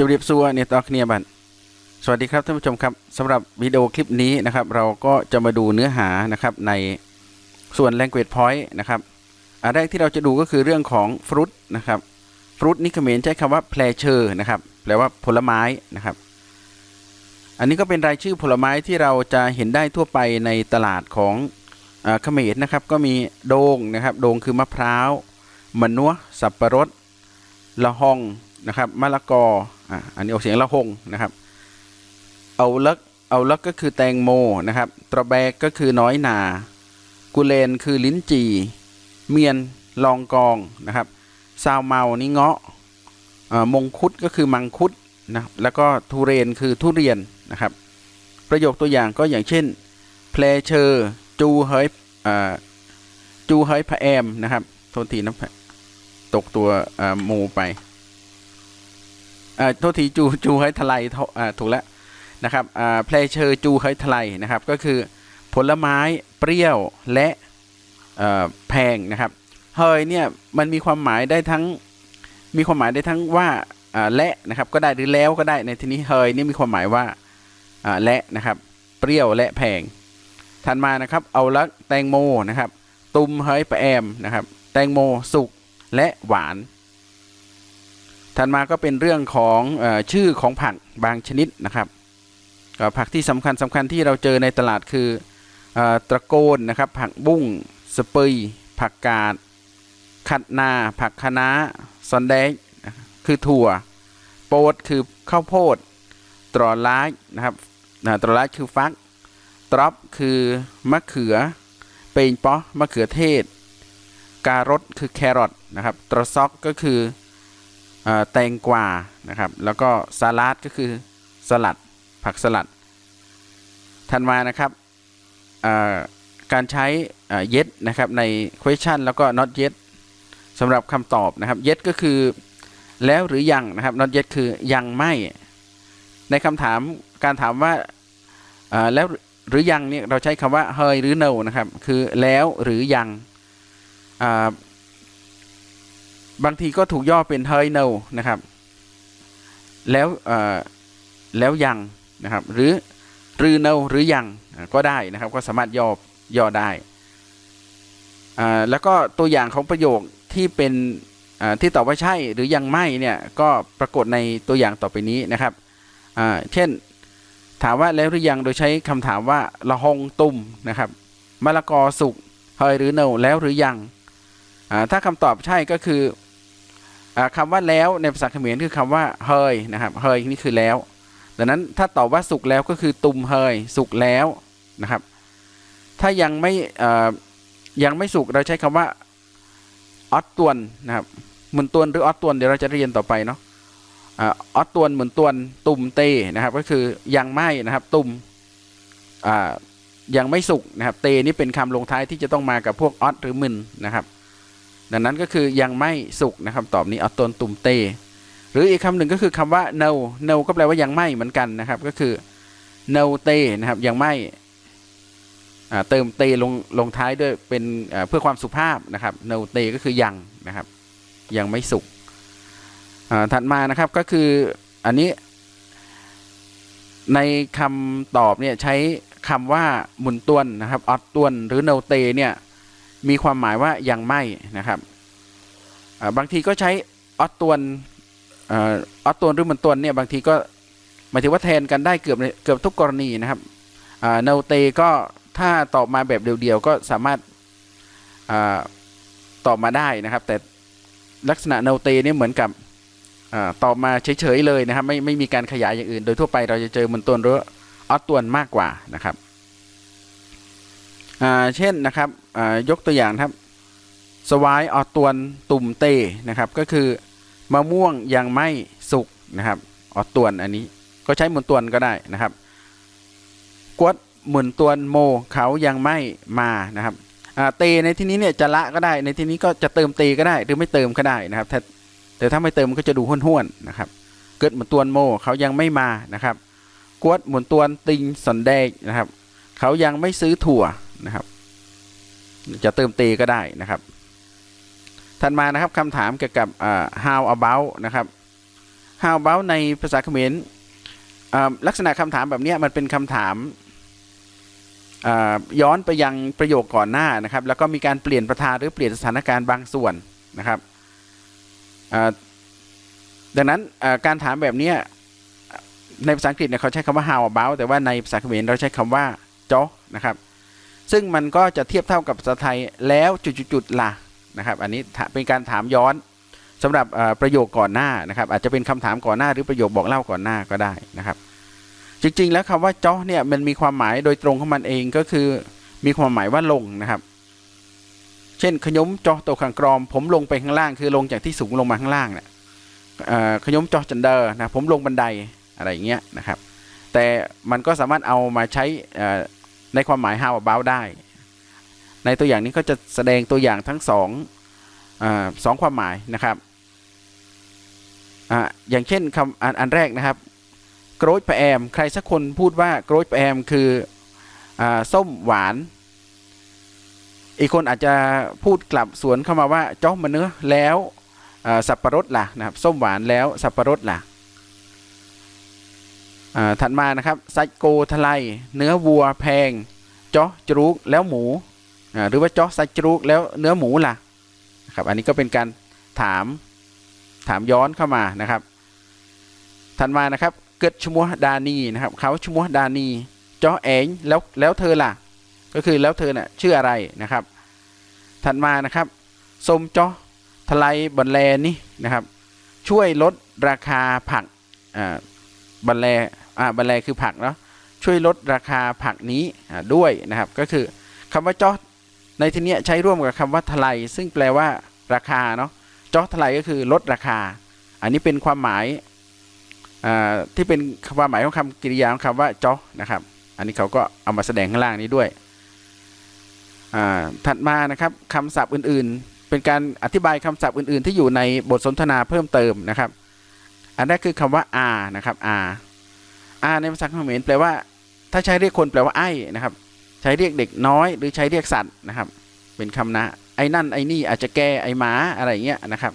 จุเรียบซัวเนี่ยตอเนียบันสวัสดีครับท่านผู้ชมครับสำหรับวิดีโอคลิปนี้นะครับ เราก็จะมาดูเนื้อหานะครับในส่วน language point นะครับอันแรกที่เราจะดูก็คือเรื่องของ fruit นะครับ fruit นี่เขมรใช้คำว่า pleasure นะครับแปลว่าผลไม้นะครับ อันนี้ก็เป็นรายชื่อผลไม้ที่เราจะเห็นได้ทั่วไปในตลาดของเขมรนะครับ ก็มีโดงนะครับ โดงคือมะพร้าวมะนัวสับปะรดละหองนะครับมะละกอ อะอันนี้ออกเสียงละหงนะครับเอาลักเอาลักก็คือแตงโมนะครับตระแบกก็คือน้อยนา กุเลนคือลิ้นจี่ เมียนลองกองนะครับซาวเมานี่เงาะมงคุดก็คือมังคุดนะแล้วก็ทุเรนคือทุเรียนนะครับ ประโยคตัวอย่างก็อย่างเช่นเพลเชอร์จูเฮยจูเฮยพะแอมนะครับโทษทีนะตกตัวหมูไป อ่าโทษทีจูจูเฮทลายอ่าถูกแล้วนะครับอ่าเพลเชอร์จูเฮทลายนะครับ ก็คือผลไม้เปรี้ยวและเอ่อแพงนะครับเฮยเนี่ยมันมีความหมายได้ทั้งมีความหมายได้ทั้งว่าอ่าและนะครับก็ได้หรือแล้วก็ได้ในที่นี้เฮยนี่มีความหมายว่าอ่าและนะครับ เปรี้ยวและแพงถัดมานะครับ เอาละแตงโมนะครับ ตุมเฮยปแอมนะครับ แตงโมสุกและหวาน ถัดมาก็เป็นเรื่องของอชื่อของผักบางชนิดนะครับผักที่สำคัญสำคัญที่เราเจอในตลาดคืออตะโกนนะครับ ผักบุ้งสเปยผักกาดขัดนา ผักคะน้าซอนแดงคือถั่ว โปดคือข้าวโพด ตรอล้ายนะครับตรอล้ายคือฟักตรอปคือมะเขือ เปงป๊อมะเขือเทศ การดคือแครอทนะครับตรซอกก็คือ แตงกวานะครับ แล้วก็สลัดก็คือสลัดผักสลัดถัดมานะครับการใช้เอ่อ yes นะครับใน question แล้วก็ not yet สำหรับคำตอบนะครับ yes ก็คือแล้วหรือยังนะครับ not yet คือยังไม่ ในคำถามการถามว่าแล้วหรือยังเนี่ยเราใช้คำว่าเฮยหรือ no นะครับ คือแล้วหรือยัง บางทีก็ถูกย่อเป็นเฮย no นะครับ แล้วแล้วยังนะครับ หรือรือ no หรือยังก็ได้นะครับ ก็สามารถย่อย่อได้แล้วก็ตัวอย่างของประโยคที่เป็นที่ตอบว่าใช่หรือยังไม่เนี่ยก็ปรากฏในตัวอย่างต่อไปนี้นะครับเช่นถามว่าแล้วหรือยังโดยใช้คำถามว่าละหงตุ่มนะครับมะละกอสุกเฮยหรือ no แล้วหรือยังถ้าคำตอบใช่ก็คือ อาคำว่าแล้วในภาษาเขมรคือคำว่าเฮยนะครับเฮยนี่คือแล้ว ดังนั้นถ้าตอบว่าสุกแล้วก็คือตุมเฮยสุกแล้วนะครับ ถ้ายังไม่ยังไม่สุกเราใช้คำว่าออตตวนนะครับหมุนตวนหรือออตตวนเดี๋ยวเราจะเรียนต่อไปเนาะออตตวนหมุนตวนตุ่มเตนะครับ ก็คือยังไม่นะครับ ตุ่มยังไม่สุกนะครับ เตนี่เป็นคำลงท้ายที่จะต้องมากับพวกออตหรือมึนนะครับ ดังนั้นก็คือยังไม่สุกนะครับตอบนี้เอาตนตุ่มเต หรืออีกคำหนึ่งก็คือคำว่า no no ก็แปลว่ายังไม่เหมือนกันนะครับก็คือ no เตนะครับยังไม่เติมเตลงลงท้ายด้วยเป็นเพื่อความสุภาพนะครับ no เตก็คือยังนะครับยังไม่สุกถัดมานะครับก็คืออันนี้ ในคำตอบเนี่ยใช้คำว่าหมุนตวนนะครับออดตวนหรือ no เตเนี่ย มีความหมายว่ายังไม่นะครับบางทีก็ใช้ออตตวนออตตวนหรือมันตวนเนี่ยบางทีก็หมายถึงว่าแทนกันได้เกือบเกือบทุกกรณีนะครับเนเตก็ถ้าตอบมาแบบเดียวๆก็สามารถอตอบมาได้นะครับ แต่ลักษณะเนเตเนี่ยเหมือนกับอตอบมาเฉยๆเลยนะครับ ไม่ไม่มีการขยายอย่างอื่น โดยทั่วไปเราจะเจอมันตวนหรือออตตวนมากกว่านะครับ เช่นนะครับยกตัวอย่างครับสวายออตวนตุ่มเตนะครับก็คือมะม่วงยังไม่สุกนะครับออตวนอันนี้ก็ใช้หมุนตวนก็ได้นะครับ กวดหมุนตวนโมเขายังไม่มานะครับเตในที่นี้เนี่ยจะละก็ได้ในที่นี้ก็จะเติมเตก็ได้หรือไม่เติมก็ได้นะครับแต่แต่ถ้าไม่เติมก็จะดูห้วนๆนะครับ เกิดหมุนตวนโมเขายังไม่มานะครับ กวดหมุนตวนติงสันแดงนะครับ เขายังไม่ซื้อถั่ว นะครับ จะเติมเตก็ได้นะครับถัดมานะครับคำถามเกี่ยวกับ how about นะครับ how about ในภาษาเขมรลักษณะคำถามแบบนี้มันเป็นคำถามย้อนไปยังประโยคก่อนหน้านะครับ แล้วก็มีการเปลี่ยนประธานหรือเปลี่ยนสถานการณ์บางส่วนนะครับดังนั้นการถามแบบนี้ในภาษาอังกฤษเนี่ยเขาใช้คำว่า how about แต่ว่าในภาษาเขมรเราใช้คำว่าจ้อนะครับ ซึ่งมันก็จะเทียบเท่ากับภาษาไทยแล้วจุดๆล่ะนะครับ อันนี้เป็นการถามย้อนสำหรับประโยคก่อนหน้านะครับ อาจจะเป็นคำถามก่อนหน้าหรือประโยคบอกเล่าก่อนหน้าก็ได้นะครับ จริงๆ แล้วคำว่าจ้อเนี่ยมันมีความหมายโดยตรงของมันเองก็คือ มีความหมายว่าลงนะครับ เช่น ขยมจอตัวขังกรอม ผมลงไปข้างล่าง คือลงจากที่สูงลงมาข้างล่างเนี่ยขยมจอจันเดอร์นะผมลงบันไดอะไรอย่างเงี้ยนะครับ แต่มันก็สามารถเอามาใช้ ในความหมาย how about ได้ ในตัวอย่างนี้ก็จะแสดงตัวอย่างทั้งสองอสองความหมายนะครับออย่างเช่นคำอันอันแรกนะครับโกรธแปมใครสักคนพูดว่าโกรธแปมคืออส้มหวาน อีกคนอาจจะพูดกลับสวนเข้ามาว่าเจ้อมันเนื้อแล้วสับปะรดล่ะนะครับส้มหวานแล้วสับปะรดล่ะ ถัดมานะครับไซโกทลายเนื้อวัวแพงจ้อจรูกแล้วหมูหรือว่าจอไซจรูกแล้วเนื้อหมูล่ะนะครับอันนี้ก็เป็นการถามถามย้อนเข้ามานะครับ ถัดมานะครับเกิดชมัวดานีนะครับเขาชมัวดานีจอเองแล้วแล้วเธอล่ะ ก็คือแล้วเธอน่ะชื่ออะไรนะครับ ถัดมานะครับสมจอทลายบันแลนี่นะครับ ช่วยลดราคาผักบันแล อ่าบันแลคือผักเนาะช่วยลดราคาผักนี้ด้วยนะครับ ก็คือคำว่าจอในที่เนี้ยใช้ร่วมกับคำว่าทลายซึ่งแปลว่าราคาเนาะจอทลายก็คือลดราคา อันนี้เป็นความหมายอ่าที่เป็นความหมายของคำกริยาของคำว่าจอนะครับ อันนี้เขาก็เอามาแสดงข้างล่างนี้ด้วยอ่าถัดมานะครับคำศัพท์อื่นๆ เป็นการอธิบายคำศัพท์อื่นๆ ที่อยู่ในบทสนทนาเพิ่มเติมนะครับ อันแรกคือคำว่า r นะครับ r r ในภาษาเขมรแปลว่า ถ้าใช้เรียกคนแปลว่าไอ้นะครับ ใช้เรียกเด็กน้อย หรือใช้เรียกสัตว์นะครับ เป็นคำนะไอ้นั่นไอ้นี่อาจจะแกไอ้หมาอะไรเงี้ยนะครับ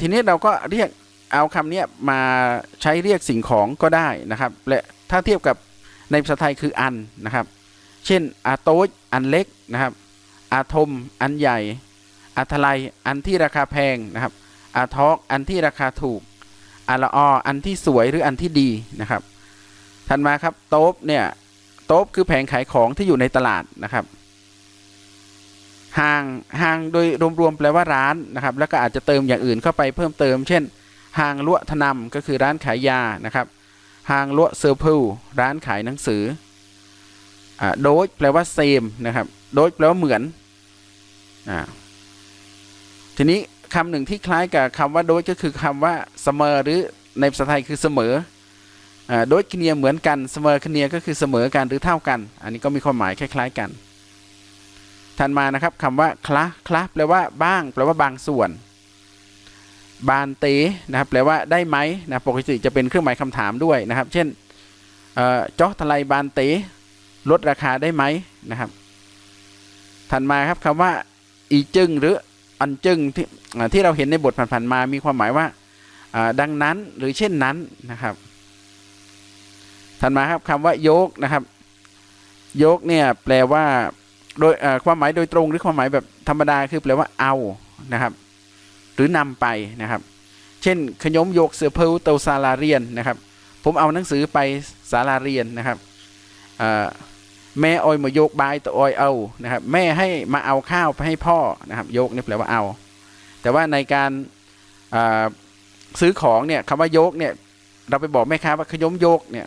ทีนี้เราก็เรียกเอาคำเนี้ยมาใช้เรียกสิ่งของก็ได้นะครับ และถ้าเทียบกับในภาษาไทยคืออันนะครับ เช่นอาโต๊ดอันเล็กนะครับ อาทม อันใหญ่ อาทลายอันที่ราคาแพงนะครับ อาทอกอันที่ราคาถูก อาละอออันที่สวยหรืออันที่ดีนะครับ ถัดมาครับโต๊บเนี่ยโต๊บคือแผงขายของที่อยู่ในตลาดนะครับห้างห้างโดยรวมๆแปลว่าร้านนะครับ แล้วก็อาจจะเติมอย่างอื่นเข้าไปเพิ่มเติม เช่นห้างลวทนำก็คือร้านขายยานะครับห้างลวเซอร์พูร้านขายหนังสืออ่าโดยแปลว่าเซมนะครับโดยแปลว่าเหมือนอ่าทีนี้ คำหนึ่งที่คล้ายกับคำว่าโดยก็คือคำว่าเสมอหรือในภาษาไทยคือเสมอโดยคเนียเหมือนกันเสมอคเนียก็คือเสมอกันหรือเท่ากัน อันนี้ก็มีความหมายคล้าย ๆกันถัดมานะครับคำว่าคละคละแปลว่าบ้างแปลว่าบางส่วน บานเตนะครับแปลว่าได้ไหมนะปกติจะเป็นเครื่องหมายคำถามด้วยนะครับ เช่นเอ่อจอทลายบานเตลดราคาได้ไหมนะครับถัดมาครับคำว่าอีจึงหรือ อันจึงที่ที่เราเห็นในบทผ่านๆมา มีความหมายว่าดังนั้นหรือเช่นนั้นนะครับถัดมาครับคำว่าโยกนะครับ โยกเนี่ยแปลว่าโดยความหมายโดยตรงหรือความหมายแบบธรรมดาคือแปลว่าเอานะครับ หรือนำไปนะครับ เช่น ขยมโยกเสือเพลเตาซาลาเรียนนะครับ ผมเอาหนังสือไปศาลาเรียนนะครับ แม่ออยมาโยกบายตัวออยเอานะครับ แม่ให้มาเอาข้าวไปให้พ่อนะครับ โยกนี่แปลว่าเอา แต่ว่าในการซื้อของเนี่ยคำว่าโยกเนี่ย เราไปบอกแม่ค้าว่าขยมโยกเนี่ย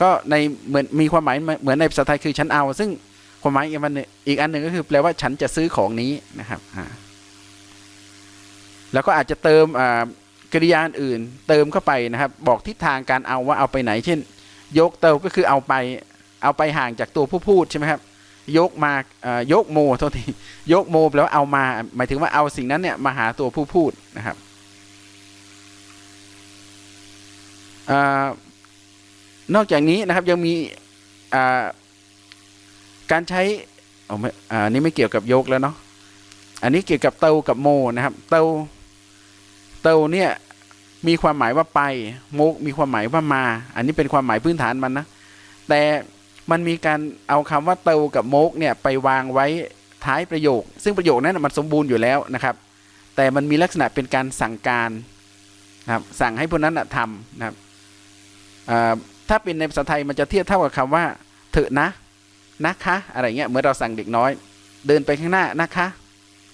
ก็ในเหมือนมีความหมายเหมือนในภาษาไทยคือฉันเอา ซึ่งความหมายอีกอันหนึ่งอีกอันหนึ่งก็คือแปลว่าฉันจะซื้อของนี้นะครับแล้วก็อาจจะเติมอากริยาอื่น เติมเข้าไปนะครับ บอกทิศทางการเอาว่าเอาไปไหน เช่น ยกเตาก็คือเอาไป เอาไปห่างจากตัวผู้พูดใช่ไหมครับยกมาอ่ายกโมโทษทียกโมแปลว่าเอามาหมายถึงว่าเอาสิ่งนั้นเนี่ยมาหาตัวผู้พูดนะครับอ่านอกจากนี้นะครับยังมีอ่าการใช้อไม่อ่าอันนี้ไม่เกี่ยวกับยกแล้วเนาะอันนี้เกี่ยวกับเตากับโมนะครับเตาเตาเนี่ยมีความหมายว่าไปโมกมีความหมายว่ามา อันนี้เป็นความหมายพื้นฐานมันนะแต่ มันมีการเอาคำว่าเตากับโมกเนี่ยไปวางไว้ท้ายประโยค ซึ่งประโยคนั้นมันสมบูรณ์อยู่แล้วนะครับ แต่มันมีลักษณะเป็นการสั่งการนะครับสั่งให้พวกนั้นทำนะครับถ้าเป็นในภาษาไทยมันจะเทียบเท่ากับคำว่าเถอะนะนะคะอะไรเงี้ยเหมื่อนเราสั่งเด็กน้อย เดินไปข้างหน้านะคะ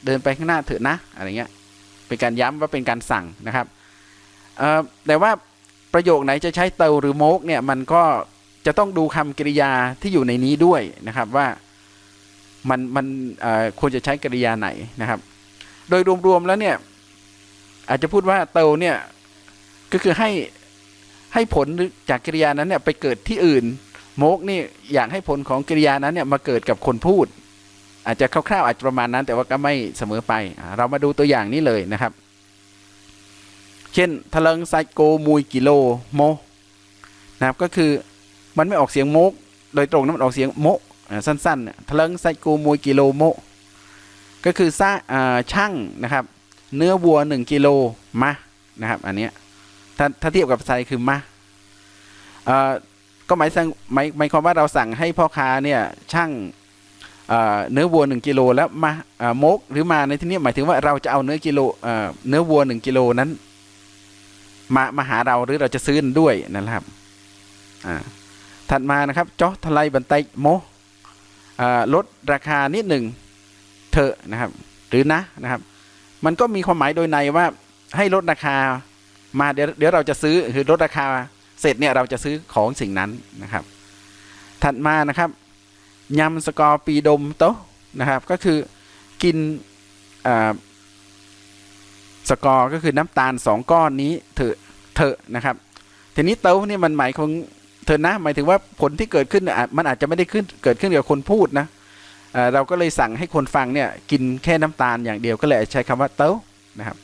เดินไปข้างหน้าเถอะนะอะไรเงี้ยเป็นการย้ำว่าเป็นการสั่งนะครับแต่ว่าประโยคไหนจะใช้เตาหรือโมกเนี่ยมันก็ จะต้องดูคำกริยาที่อยู่ในนี้ด้วยนะครับว่ามันมันควรจะใช้กริยาไหนนะครับ โดยรวมๆแล้วเนี่ย อาจจะพูดว่าเตาเนี่ยก็คือให้ให้ผลจากกริยานั้นเนี่ยไปเกิดที่อื่น โมกนี่อยากให้ผลของกริยานั้นเนี่ยมาเกิดกับคนพูด อาจจะคร่าวๆอาจจะประมาณนั้น แต่ว่าก็ไม่เสมอไป เรามาดูตัวอย่างนี้เลยนะครับ เช่นทะเลงไซโกมุยกิโลโมนะครับก็คือ มันไม่ออกเสียงโมก โดยตรงนะมันออกเสียงโมสั้นๆเทะเลงไซโกมุยกิโลโมก็คือซ่าช่างนะครับ เนื้อวัวหนึ่งกิโลมานะครับ อันเนี้ยถ้าถ้าเทียบกับไทยคือมาอก็หมายสั่งหมายหมายความว่าเราสั่งให้พ่อค้าเนี่ยช่างเนื้อวัวหนึ่งกิโลแล้วมาโมกหรือมาในที่นี้หมายถึงว่าเราจะเอาเนื้อกิโลเนื้อวัวหนึ่งกิโลนั้น มามาหาเราหรือเราจะซื้อด้วยนะครับอ่า ถัดมานะครับจอทลายบันไตโมลดราคานิดหนึ่งเถอะนะครับ หรือนะนะครับ มันก็มีความหมายโดยในว่าให้ลดราคามาเดี๋ยวเดี๋ยวเราจะซื้อคือลดราคาเสร็จเนี่ยเราจะซื้อของสิ่งนั้นนะครับ ถัดมานะครับยำสกอร์ปีดมโตนะครับ ก็คือกินอ่าสกอร์ก็คือน้ำตาลสองก้อนนี้เถอะเถอะนะครับ ทีนี้โต๊ะนี่มันหมายของ เถอนะ หมายถึงว่าผลที่เกิดขึ้นมันอาจจะไม่ได้ขึ้นเกิดขึ้นกับคนพูดนะเราก็เลยสั่งให้คนฟังเนี่ยกินแค่น้ำตาลอย่างเดียวก็เลยใช้คำว่าเต้านะครับ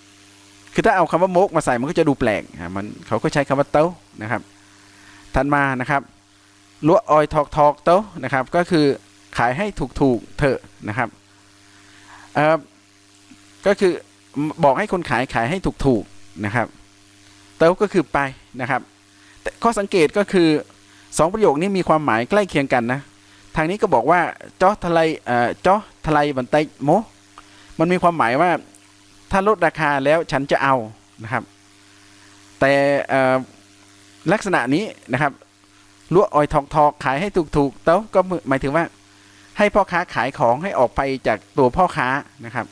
คือถ้าเอาคำว่าโมกมาใส่มันก็จะดูแปลกมันเขาก็ใช้คำว่าเต้านะครับถัดมานะครับลวออยทอกทอกเต้านะครับ ก็คือขายให้ถูกถูกๆเถอะนะครับก็คือบอกให้คนขายขายให้ถูกถูกๆนะครับ เต้าก็คือไปนะครับข้อสังเกตก็คือ สองประโยคนี้มีความหมายใกล้เคียงกันนะ ทางนี้ก็บอกว่าจอทลายเอ่อจอทลายบันไตโมมันมีความหมายว่าถ้าลดราคาแล้วฉันจะเอานะครับ แต่เอ่อลักษณะนี้นะครับลวออยทอกทอกขายให้ถูกถูกๆเต้าก็หมายถึงว่า ให้พ่อค้าขายของให้ออกไปจากตัวพ่อค้านะครับ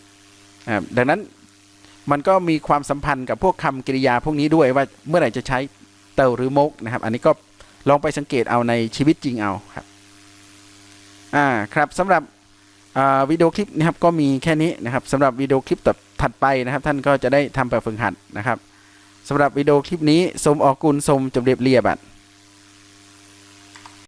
ดังนั้นมันก็มีความสัมพันธ์กับพวกคำกริยาพวกนี้ด้วยว่าเมื่อไหร่จะใช้เตาหรือมกนะครับ อันนี้ก็ ลองไปสังเกตเอาในชีวิตจริงเอาครับอ่าครับสำหรับวิดีโอคลิปนะครับก็มีแค่นี้นะครับสำหรับวิดีโอคลิปต่อถัดไปนะครับ ท่านก็จะได้ทำแบบฝึกหัดนะครับสำหรับวิดีโอคลิปนี้สมออกุลสมจำเรียบเรียบัตร